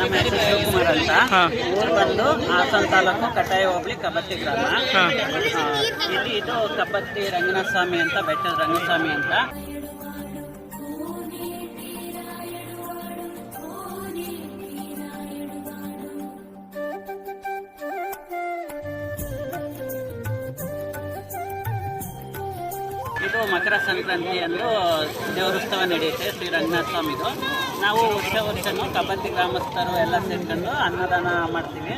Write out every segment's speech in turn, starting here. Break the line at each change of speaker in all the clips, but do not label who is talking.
ನಮ್ಮ ಹೆಸರು ಶಿವಕುಮಾರ್ ಅಂತ. ಊರು ಬಂದು ಹಾಸನ ತಾಲೂಕು ಕಟಾಯ ಹೋಬಳಿ ಕಬತ್ತಿ ಗ್ರಾಮ. ಇಲ್ಲಿ ಇದು ಕಬತ್ತಿ ರಂಗನಾಥ ಸ್ವಾಮಿ ಅಂತ ಬೆಟ್ಟದ ರಂಗಸ್ವಾಮಿ ಅಂತ. ಇದು ಮಕರ ಸಂಕ್ರಾಂತಿ ಅಂದು ದೇವರೋತ್ಸವ ನಡೆಯುತ್ತೆ ಶ್ರೀ ರಂಗನಾಥ ಸ್ವಾಮಿದು. ನಾವು ವರ್ಷ ವರ್ಷನೂ ಕಬ್ಬತ್ತಿ ಗ್ರಾಮಸ್ಥರು ಎಲ್ಲ ಸೇರ್ಕೊಂಡು ಅನ್ನದಾನ ಮಾಡ್ತೀವಿ.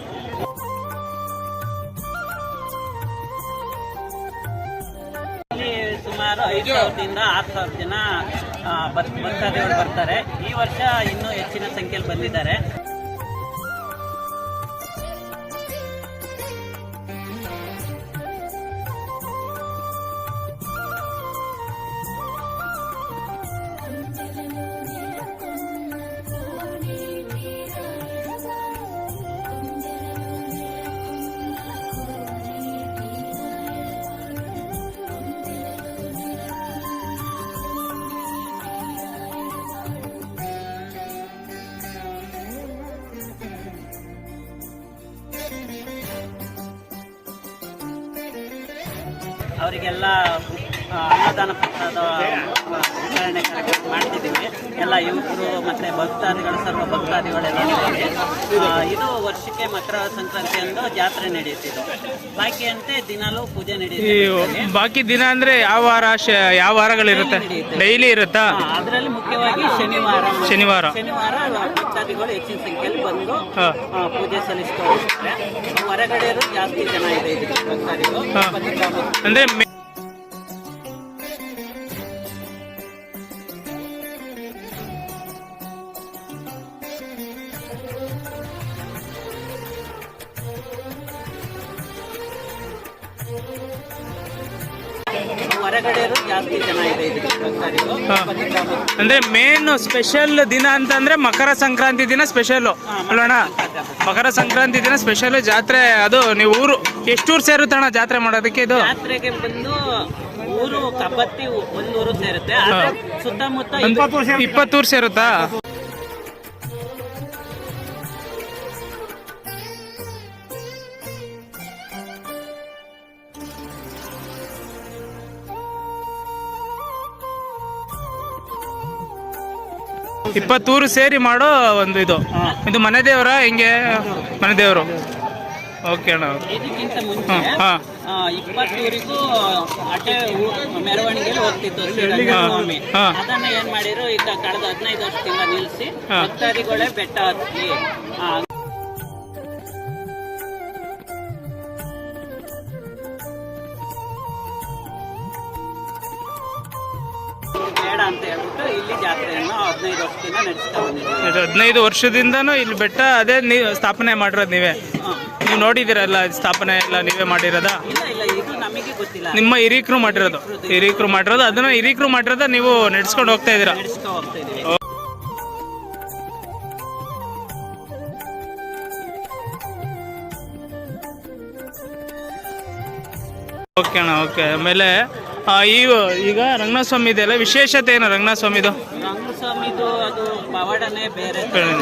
ಇಲ್ಲಿ ಸುಮಾರು ಐದು ಸಾವಿರದಿಂದ ಆರು ಸಾವಿರ ಜನ ಭಕ್ತಾದಿಗಳು ಬರ್ತಾರೆ ಈ ವರ್ಷ ಇನ್ನೂ ಹೆಚ್ಚಿನ ಸಂಖ್ಯೆಯಲ್ಲಿ ಬಂದಿದ್ದಾರೆ. ಅವರಿಗೆಲ್ಲ ಆ, ಅನ್ನದಾನ ಪತ್ರದ ವಿತರಣೆ ಕಾರ್ಯಕ್ರಮ ಮಾಡ್ತಿದ್ದೀವಿ. ಎಲ್ಲ ಯುವಕರು ಮತ್ತೆ ಭಕ್ತಾದಿಗಳು ಸರ್ವ ಭಕ್ತಾದಿಗಳೆಲ್ಲ ಇದು ವರ್ಷಕ್ಕೆ ಮಕರ ಸಂಕ್ರಾಂತಿ ಎಂದು ಜಾತ್ರೆ ನಡೆಯುತ್ತಿದ್ದು ಬಾಕಿ ಅಂತೆ ದಿನಾಲೂ ಪೂಜೆ ನಡೆಯುತ್ತೆ.
ಬಾಕಿ ದಿನ ಅಂದ್ರೆ ಯಾವ ವಾರ ಯಾವ ವಾರಗಳಿರುತ್ತೆ? ಡೈಲಿ ಇರುತ್ತಾ?
ಅದರಲ್ಲಿ ಮುಖ್ಯವಾಗಿ ಶನಿವಾರ
ಶನಿವಾರ.
ಶನಿವಾರ ಭಕ್ತಾದಿಗಳು ಹೆಚ್ಚಿನ ಸಂಖ್ಯೆಯಲ್ಲಿ ಬಂದು ಪೂಜೆ ಸಲ್ಲಿಸ್ತಾ ಹೊರಗಡೆ ಜಾಸ್ತಿ ಜನ ಇದೆ ಭಕ್ತಾದಿಗಳು.
ಅಂದ್ರೆ ಮೆ-
ಜಾಸ್ತಿ ಜನ ಇದೆ ಇದಕ್ಕೆ ಭಕ್ತಾದಿಗಳು
ಹಾ. ಅಂದ್ರೆ ಮೇನ್ ಸ್ಪೆಷಲ್ ದಿನ ಅಂತಂದ್ರೆ ಮಕರ ಸಂಕ್ರಾಂತಿ ದಿನ ಸ್ಪೆಷಲ್ ಅಲ್ಲಣ್ಣ ಮಕರ ಸಂಕ್ರಾಂತಿ. ದಿನ ಸ್ಪೆಷಲ್ ಜಾತ್ರೆ ಅದು ನೀವು ಊರು ಎಷ್ಟು ಊರು ಸೇರುತ್ತಣ್ಣ ಜಾತ್ರೆ ಮಾಡೋದಕ್ಕೆ ಇದು?
ಜಾತ್ರೆಗೆ ಬಂದು ಊರು ಕಬ್ಬತ್ತಿ ಒಂದು ಊರು ಸೇರುತ್ತೆ. ಆದ್ರೆ ಸುತ್ತಮುತ್ತ
ಇಪ್ಪತ್ತು ಊರು ಸೇರುತ್ತಾ? ಇಪ್ಪತ್ತೂರು ಸೇರಿ ಮಾಡೋ ಒಂದು ಇದು. ಇದು ಮನೆ ದೇವರ ಹಿಂಗೆ ಮನೆ ದೇವರು. ಓಕೆ ಅಣ್ಣ.
ಇದಕ್ಕಿಂತ ಮುಂಚೆ
ಹಾಂ.
ಇಪ್ಪತ್ತೂರಿಗೂ ಅಟೆ ಮೆರವಣಿಗೆಯಲ್ಲಿ ಹೋಗ್ತಿತ್ತು ಶ್ರೀರಂಗಸ್ವಾಮಿ ಅದನ್ನ ಏನ್ ಮಾಡಿದ್ರು ಈಗ ಕಳೆದ ಹದಿನೈದು ವರ್ಷದಿಂದ ನಿಲ್ಲಿಸಿ
ಹಾ.
ಭಕ್ತಾದಿಗಳೇ ಬೆಟ್ಟ ಹತ್ತಿ ಅಂತ ಹೇಳ್ಬಿಟ್ಟು ಇಲ್ಲಿ ಜಾತ್ರೆಯನ್ನು ಹದಿನೈದು ವರ್ಷದಿಂದ ನಡೆಸ್ತಾ ಬಂದಿದ್ದೀವಿ.
ಇದು ಹದಿನೈದು ವರ್ಷದಿಂದನೂ ಇಲ್ಲಿ ಬೆಟ್ಟ ಅದೇ ನೀವು ಸ್ಥಾಪನೆ ಮಾಡಿರೋದು ನೀವೇ. ನೀವು ನೋಡಿದಿರಲ್ಲ ಸ್ಥಾಪನೆ ಎಲ್ಲ ನೀವೇ ಮಾಡಿರೋದಾ?
ಇಲ್ಲ ಇಲ್ಲ ಇದು ನಮಗೆ ಗೊತ್ತಿಲ್ಲ.
ನಿಮ್ಮ ಹಿರೀಕರು ಮಾಡಿರೋದು. ಹಿರೀಕರು ಮಾಡಿರೋದು. ಅದನ್ನ ಹಿರೀಕರು ಮಾಡಿರೋದ ನೀವು ನಡೆಸ್ಕೊಂಡು ಹೋಗ್ತಾ ಇದ್ದೀರಾ?
ನಡೆಸ್ತಾ ಹೋಗ್ತಾ ಇದೀವಿ
ಓಕೆ ಅಣ್ಣ ಓಕೆ. ಆಮೇಲೆ ಆ, ಈ ಈಗ ರಂಗನಾಥ ಸ್ವಾಮಿ ಇದೆಯಲ್ಲ ವಿಶೇಷತೆ ಏನು ರಂಗನಾಥ ಸ್ವಾಮಿದು
ರಂಗಸ್ವಾಮಿದು ಅದು ಪವಾಡನೇ ಬೇರೆ.
ಹೇಳಿ.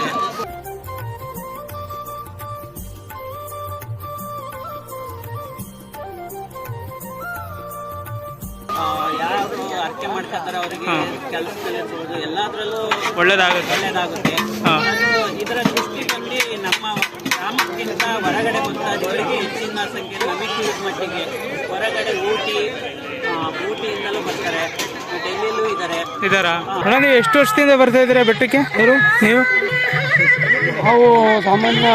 ಆ, ಯಾರು ಅರ್ಕೆ ಮಾಡ್ಕೊತಾರೆ ಅವರಿಗೆ ಕೆಲಸದಲ್ಲಿ ಸಿಗೋದು ಎಲ್ಲದರಲ್ಲೂ
ಒಳ್ಳೇದಾಗುತ್ತೆ.
ಒಳ್ಳೇದಾಗುತ್ತೆ.
ಹಾ.
ಅದು ಇದರ ದೃಷ್ಟಿ ನಮ್ಮ ಗ್ರಾಮಕ್ಕಿಂತ ಹೊರಗಡೆ ಭಕ್ತಾದಿಗಳಿಗೆ ಹೆಚ್ಚಿನ ಸಂಖ್ಯೆ ನಮಗೆ ಮಟ್ಟಿಗೆ. ಹೊರಗಡೆ ಊಟಿ ಆ, ಊಟಿಯಿಂದಲೂ ಬರ್ತಾರೆ. ಡೆಲ್ಲಿಲೂ ಇದ್ದಾರೆ.
ಇದಾರಾ? ಅಣ್ಣ ನೀವು ಎಷ್ಟು ವರ್ಷದಿಂದ ಬರ್ತಾ ಇದ್ದೀರಾ ಬೆಟ್ಟಕ್ಕೆ? ಅವರು ನೀವು?
ನಾವು ಸಾಮಾನ್ಯ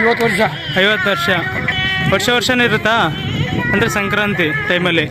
ಐವತ್ತು ವರ್ಷ.
ಐವತ್ತು ವರ್ಷ. ವರ್ಷ ವರ್ಷನೇ ಇರುತ್ತಾ? ಅಂದರೆ ಸಂಕ್ರಾಂತಿ ಟೈಮಲ್ಲಿ